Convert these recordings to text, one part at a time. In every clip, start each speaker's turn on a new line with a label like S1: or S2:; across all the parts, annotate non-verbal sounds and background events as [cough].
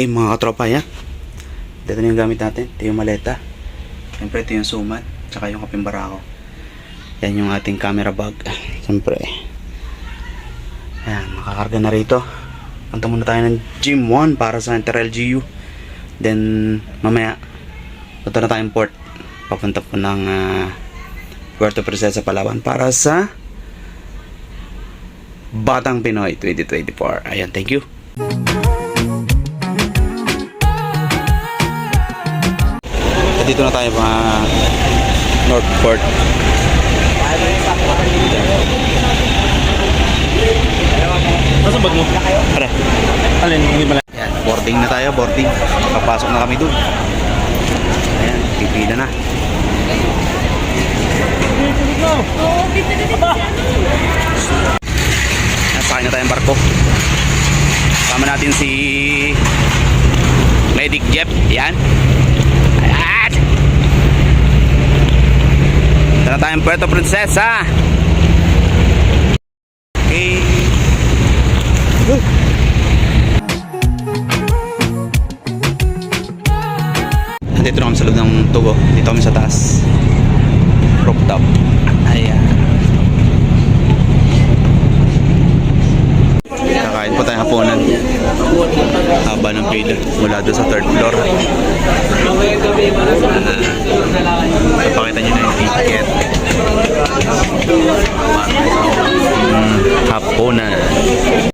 S1: Okay mga katropa yan. Dito na yung gamit natin. Ito yung maleta. Siyempre ito yung suman. Tsaka yung kaping barako. Yan yung ating camera bag. [laughs] Siyempre. Yan, makakarga na rito. Punta muna tayo ng Gym 1 para sa Inter LGU. Then, mamaya, punta na tayong port. Papunta po ng ah, Puerto Princesa, Palawan para sa Batang Pinoy 2024. Ayan, thank you. Dito na tayo mga Northport.
S2: Nasaan bag mo?
S1: Pare,
S2: Alin, hindi pala.
S1: Ayan, boarding na tayo, boarding. Papasok na kami dun. Ayan, pipila na. Sakay na tayong barko. Kasama natin si Medic Jeff. Ayan. Ito na tayong Puerto Princesa. Okay. Dito na kami sa loob ng tubo. Dito kami sa taas. Rooftop. Ayan. Kakain po tayong hapunan. Haba ng pila. Mula doon sa third floor. Ah, hapunan.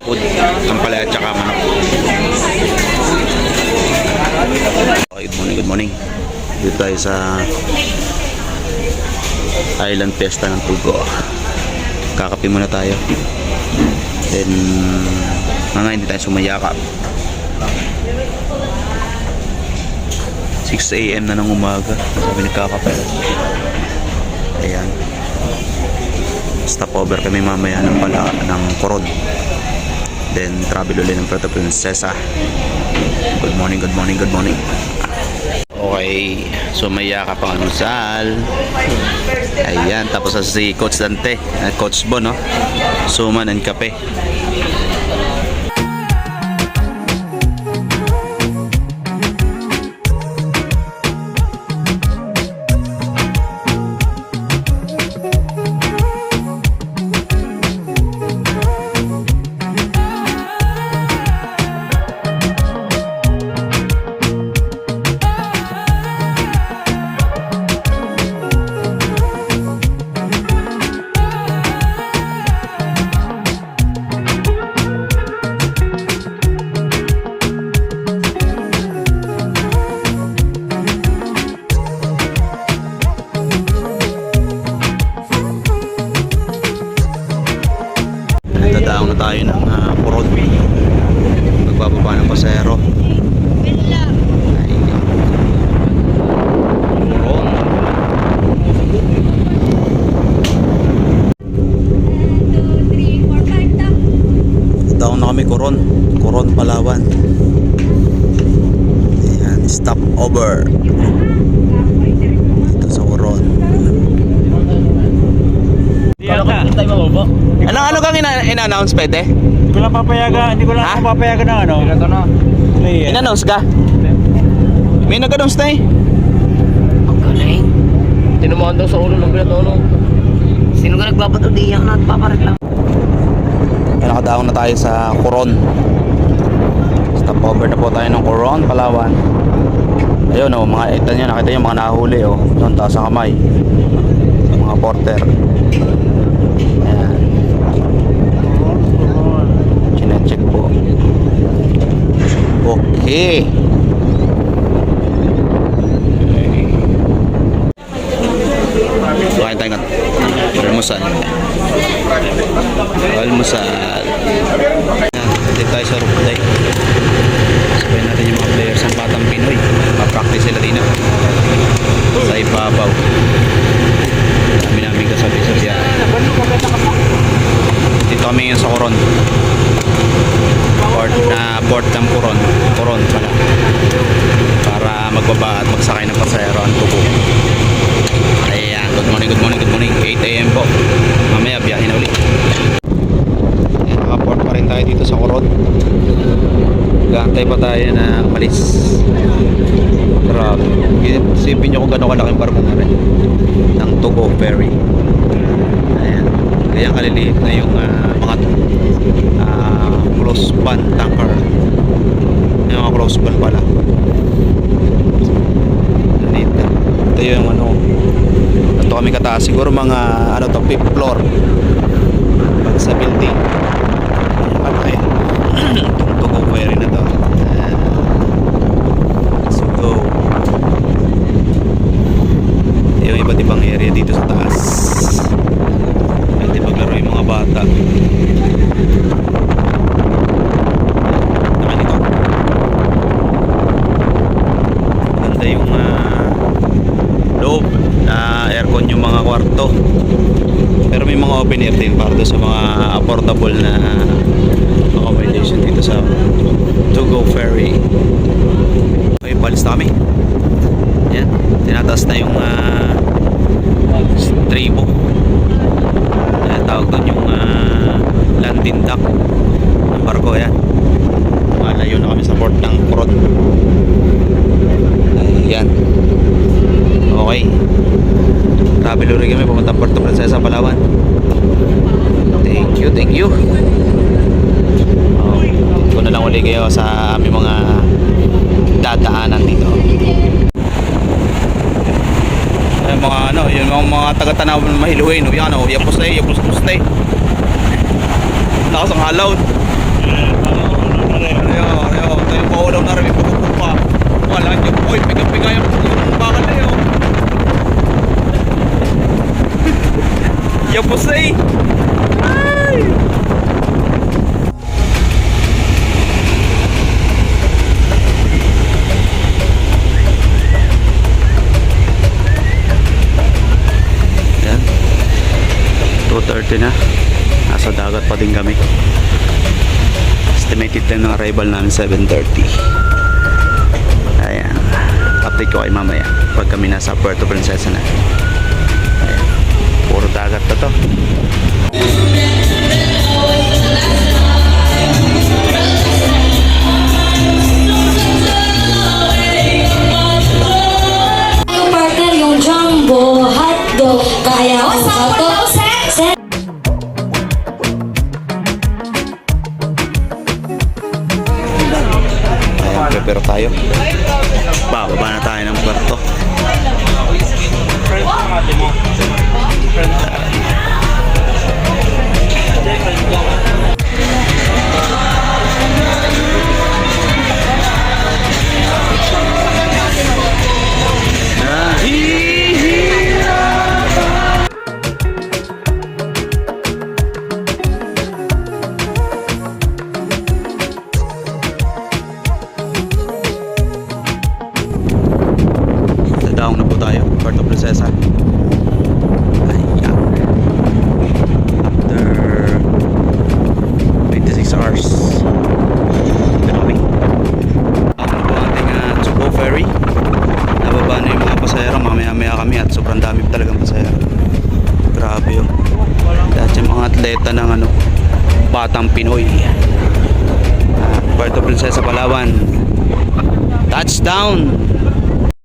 S1: Food. Pala at saka manok. Okay, good morning, good morning. Dito tayo sa Island Fiesta ng Tugo. Kakape muna tayo. Then, mga hindi tayo sumayakap. 6 a.m. na ng umaga. Sabi nagkakape. Stopover kami mamaya ng pala ng Coron. Then, travel ulit ng Puerto Princesa. Good morning, good morning, good morning. Okay, so may yakap ang almusal. Ayan, tapos si Coach Dante, Coach Bon, no? Suman and kape. Ayan, stop over. Dito sa Coron.
S2: Diyan ka.
S1: Ano ano kang ina- ina-announce pwede?
S2: Hindi ko lang papayagan, hindi ko lang
S1: Ha?
S2: papayagan ng ano. Ito na. Player.
S1: In-announce ka? May nag-announce na eh.
S3: Ang galing. Tinumahan daw sa ulo ng pinatono. Sino ka nagpapatudiyak na at papareklam?
S1: Kaya nakadaong na tayo sa Coron. Stop over na po tayo ng Coron, Palawan. Ayun oh, mga ito nyo, nakita nyo mga nahuli oh. Doon taas ang kamay. Sa mga porter. Ayan. Chinecheck po. Okay. Kain tayo ng almusal. Almusal. Dito tayo sa roof deck. Sabay natin yung mga players ng Batang Pinoy. Pa-practice sila din ah. Sa ibabaw. Dami namin kasabi sa siya. Dito kami ngayon sa Coron. Port na port ng Coron. Coron pala. Para magbaba at magsakay ng pasahero ang tubo. Ayan, good morning, good morning, good morning. 8 a.m. po. Mamaya biyahe na ulit. Ayan, nakaport pa rin tayo dito sa Coron. Nag-aantay pa tayo na umalis. Grabe. Isipin nyo kung gano'ng kalaking barko nga rin. Ng Togo Ferry. Ayan. Kaya kaliliit na yung ah, mga ah, close span tanker. Yung mga close span pala. Liit na. Ito yung ano. Ito kami kataas. Siguro mga ano to, fifth floor. Pag sa building. Ano eh. Itong Togo Ferry na to. Ayan. Let's go. Yung iba't ibang area dito sa taas. Pwede maglaro yung mga bata. Naman ito. Ganda yung ah, loob na aircon yung Pero may mga open air din para sa mga affordable na accommodation dito sa Togo Ferry. Okay, balis na kami. Yan, tinataas na yung uh, tribo. Yan, tawag doon yung ah, landing dock ng barko. Yan. Malayo na kami sa port ng Kurot. Yan. Okay. Travel ulit kami pumunta Puerto Princesa, Palawan. Thank you, thank you. Oh, ko na lang uli kayo sa aming mga dadaanan dito. Ay, mga ano, yun mga, mga taga-tanaw ng mahiluin. Yan o, yapos na yapos na eh. Lakas ang halaw. Ayo, ayo, tayo pa ulam na rin, pupupa. Wala niyo, oy, pigang-pigay ang bakal na yun. Eh. Ay! Yan. 2.30 na. Nasa dagat pa din kami. Estimated time ng arrival namin 7.30. Ayan. Update ko kay mamaya pag kami nasa Puerto Princesa na. Dagat na to.
S4: Yung jumbo, hotdog, kaya ko sa to.
S1: Prepare tayo. Bababa na tayo ng puerto. Na Batang Pinoy. Ah, Puerto Princesa, Palawan. Touchdown!